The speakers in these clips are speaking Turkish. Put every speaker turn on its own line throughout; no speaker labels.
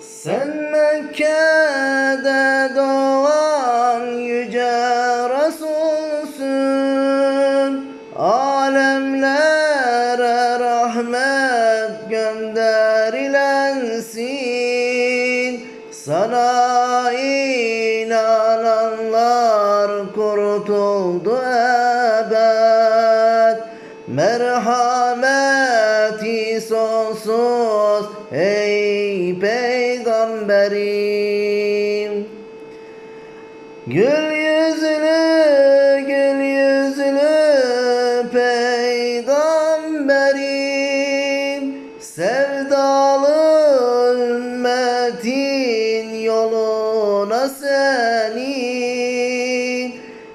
Sen Mekke'de doğan yüce Resulsün. Alemlere rahmet gönderilensin. Sana inananlar Merhameti sonsuz ey peygamberim. Gül yüzlü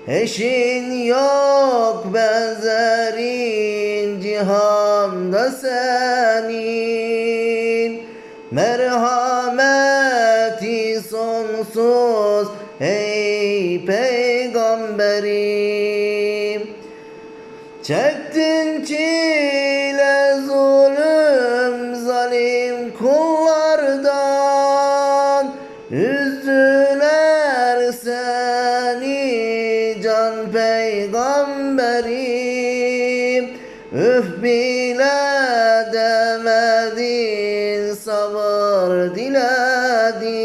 Eşin yok benzerin cihanda senin. Merhameti sonsuz ey peygamberim. Çektin çile zulüm zalim kullardan Üf bile demedin sabır diledin.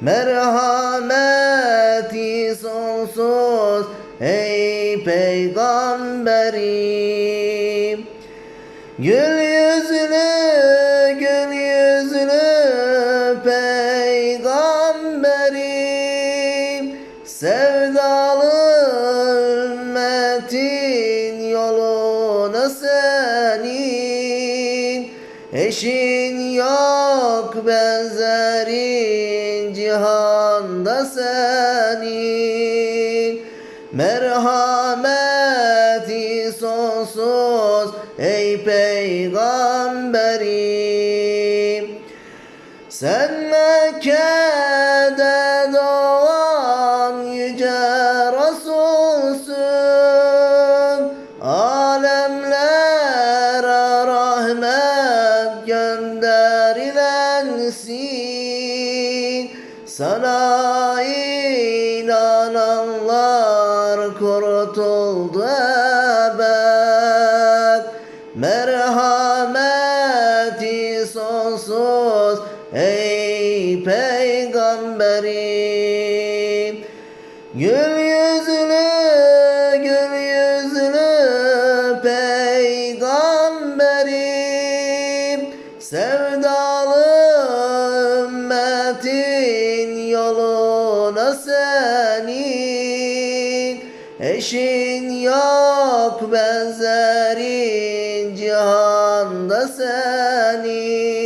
Merhameti sonsuz ey peygamberim. Gül yüzlü gül yüzlü peygamberim. Sevdalı Eşin yok benzerin cihanda senin. Merhameti sonsuz ey peygamberim. Sen Mekke'de doğan Sana inananlar kurtuldu ebed. Merhameti sonsuz ey peygamberim. Gül yüzlü gül yüzlü peygamberim. Sevdalı Eşin yok benzerin cihanda senin.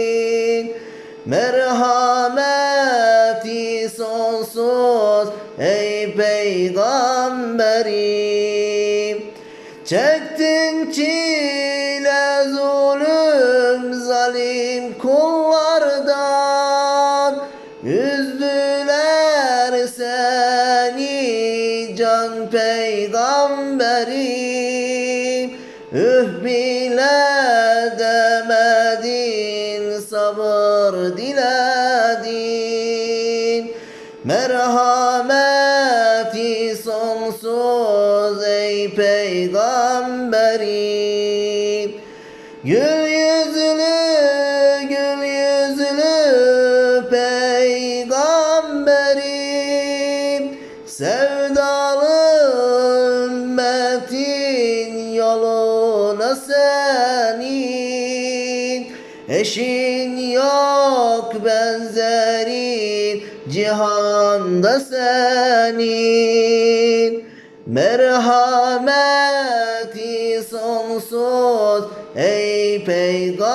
Merhameti sonsuz ey peygamberim. Çektin çile zulüm zalim kullardan. Üzdüler peygamberim. Üh bile Eşin yok benzerin cihanda senin. Merhameti sonsuz ey peygamberim